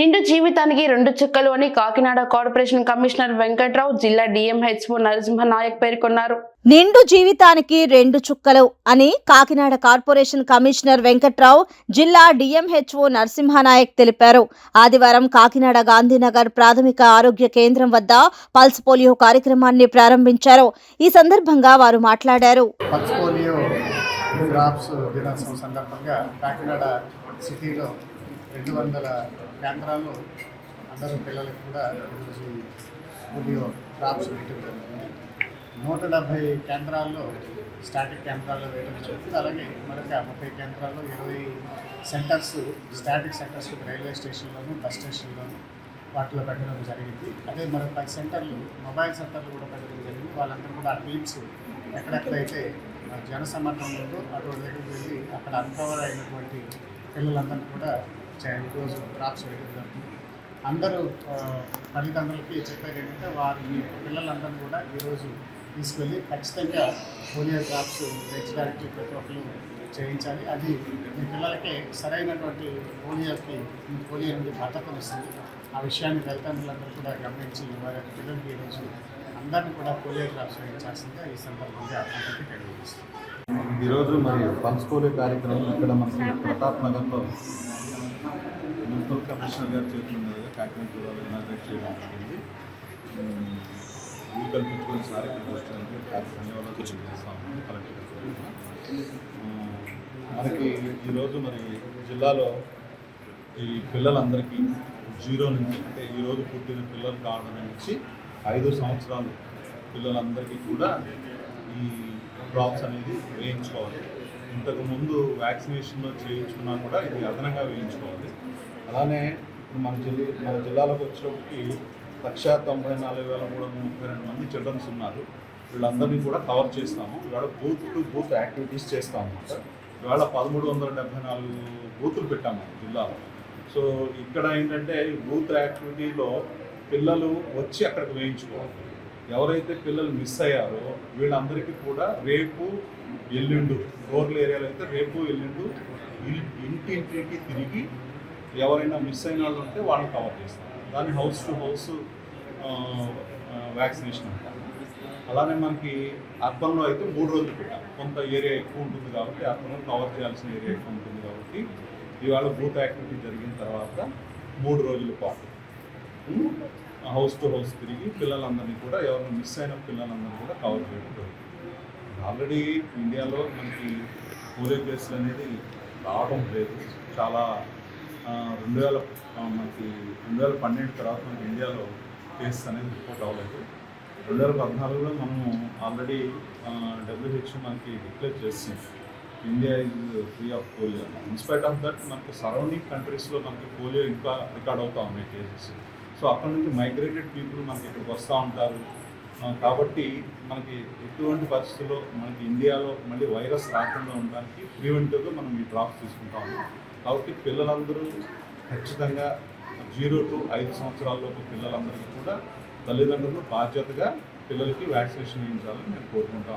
నిండు జీవితానికి రెండు చుక్కలు అని కాకినాడ కార్పొరేషన్ కమిషనర్ వెంకట్రావు జిల్లా డిఎంహెచ్ఓ నరసింహనాయక్ పేర్కొన్నారు. నిండు జీవితానికి రెండు చుక్కలు అని కాకినాడ కార్పొరేషన్ కమిషనర్ వెంకట్రావు జిల్లా డిఎంహెచ్ఓ నరసింహనాయక్ తెలిపారు. ఆదివారం కాకినాడ గాంధీనగర్ ప్రాథమిక ఆరోగ్య కేంద్రం వద్ద పల్స్ పోలియో కార్యక్రమాన్ని ప్రారంభించారు. ఈ సందర్భంగా వారు మాట్లాడారు. పల్స్ పోలియో డ్రాప్స్ దినోత్సవం సందర్భంగా కాకినాడ సిటీలో రెండు వందల కేంద్రాల్లో అందరూ పిల్లలకు కూడా ఈరోజు పోలియో డ్రాప్స్ వేయడం జరుగుతుంది నూట డెబ్భై కేంద్రాల్లో స్టాటిక్ కేంద్రాల్లో వేయడం జరుగుతుంది అలాగే మరొక ముప్పై కేంద్రాల్లో ఇరవై సెంటర్స్ స్టాటిక్ సెంటర్స్ రైల్వే స్టేషన్లోను బస్ స్టేషన్లోను వాటిలో పెట్టడం జరిగింది. అదే మరొక పది సెంటర్లు మొబైల్ సెంటర్లు కూడా పెట్టడం జరిగింది. వాళ్ళందరూ కూడా ఆ టీమ్స్ ఎక్కడెక్కడైతే జనసమర్థం ఉందో అటువంటి దగ్గరికి వెళ్ళి అక్కడ అన్కవర్ అయినటువంటి పిల్లలందరినీ కూడా చైల్డ్ ఈరోజు డ్రాప్స్ వేయడం జరుగుతుంది. అందరూ తల్లిదండ్రులకి చెప్పేది ఏంటంటే వారి పిల్లలందరూ కూడా ఈరోజు తీసుకెళ్ళి ఖచ్చితంగా పోలియో డ్రాప్స్ వేయించడానికి ప్రతి ఒక్కరు చేయించాలి. అది మీ పిల్లలకి సరైనటువంటి పోలియోకి ఈ పోలియో నుండి భద్రతనిస్తుంది ఆ విషయాన్ని తల్లిదండ్రులందరూ కూడా గమనించి వారి పిల్లలకి ఈరోజు అందరినీ కూడా పోలియో డ్రాప్స్ వేయించాల్సిందిగా ఈ సందర్భంగా అందరికీ తెలియజేస్తుంది ఈరోజు మరి పల్స్ పోలియో కార్యక్రమం ఇక్కడ మనకి ప్రతాప్ నగర్లో మున్సిపల్ కమిషనర్ గారు చేతుల కాకినాడ జిల్లాలో ఇనాగ్రేట్ చేయడం జరిగింది ఉమ్, కల్పించుకుని సార్ ఇక్కడికి వచ్చినందుకు ధన్యవాదాలు తెలియజేస్తాము కలెక్టర్ మనకి ఈరోజు మరి జిల్లాలో ఈ పిల్లలందరికీ జీరో నుంచి అంటే ఈరోజు పుట్టిన పిల్లలు కావడం నుంచి ఐదు సంవత్సరాలు పిల్లలందరికీ కూడా ఈ డ్రాప్స్ అనేది వేయించుకోవాలి. ఇంతకు ముందు వ్యాక్సినేషన్ చేయించుకున్నా కూడా ఇది అదనంగా వేయించుకోవాలి. అలానే మన జిల్లా మన జిల్లాలోకి వచ్చినప్పటికి లక్ష తొంభై నాలుగు వేల మూడు వందల ముప్పై రెండు మంది చిల్డ్రన్స్ ఉన్నారు. వీళ్ళందరినీ కూడా కవర్ చేస్తాము. ఇవాళ బూత్ టు బూత్ యాక్టివిటీస్ చేస్తాము అన్నమాట. ఇవాళ పదమూడు వందల డెబ్బై నాలుగు బూతులు పెట్టాము జిల్లాలో. సో ఇక్కడ ఏంటంటే బూత్ యాక్టివిటీలో పిల్లలు వచ్చి అక్కడికి వేయించుకోవాలి. ఎవరైతే పిల్లలు మిస్ అయ్యారో వీళ్ళందరికీ కూడా రేపు ఎల్లుండు రూరల్ ఏరియాలో అయితే రేపు ఎల్లుండు ఇంటి ఇంటింటికి తిరిగి ఎవరైనా మిస్ అయిన వాళ్ళు ఉంటే వాళ్ళని కవర్ చేస్తారు దాన్ని హౌస్ టు హౌస్ వ్యాక్సినేషన్ అంటారు అలానే మనకి అర్బన్లో అయితే మూడు రోజులు పెట్టాం కొంత ఏరియా ఎక్కువ ఉంటుంది కాబట్టి అర్బన్లో కవర్ చేయాల్సిన ఏరియా ఎక్కువ ఉంటుంది కాబట్టి ఇవాళ బూత్ యాక్టివిటీ జరిగిన తర్వాత మూడు రోజుల పాటు హౌస్ టు హౌస్ తిరిగి పిల్లలందరినీ కూడా ఎవరిని మిస్ అయిన పిల్లలందరినీ కూడా కవర్ చేయడం జరుగుతుంది. ఆల్రెడీ ఇండియాలో మనకి పోలియో కేసులు అనేది రావడం లేదు. చాలా రెండు వేల మనకి రెండు వేల పన్నెండు తర్వాత మనకి ఇండియాలో కేసెస్ అనేది రిపోర్ట్ అవ్వలేదు. రెండు వేల పద్నాలుగులో మనము ఆల్రెడీ డబ్ల్యూహెచ్ఓ మనకి డిక్లేర్ చేసింది. India is free of polio in spite of that మనకి సరౌండింగ్ కంట్రీస్లో మనకి పోలియో ఇంకా రికార్డ్ అవుతూ ఉన్నాయి కేసెస్ సో అక్కడ నుంచి మైగ్రేటెడ్ పీపుల్ మనకి ఇక్కడికి వస్తూ ఉంటారు. కాబట్టి మనకి ఎటువంటి పరిస్థితుల్లో మనకి ఇండియాలో మళ్ళీ వైరస్ రాకుండా ఉండడానికి ప్రివెంటివ్గా మనం ఈ డ్రాప్స్ తీసుకుంటాము కాబట్టి పిల్లలందరూ ఖచ్చితంగా జీరో టు ఐదు సంవత్సరాల్లోపు పిల్లలందరికీ కూడా తల్లిదండ్రులు బాధ్యతగా పిల్లలకి వ్యాక్సినేషన్ వేయించాలని నేను కోరుకుంటా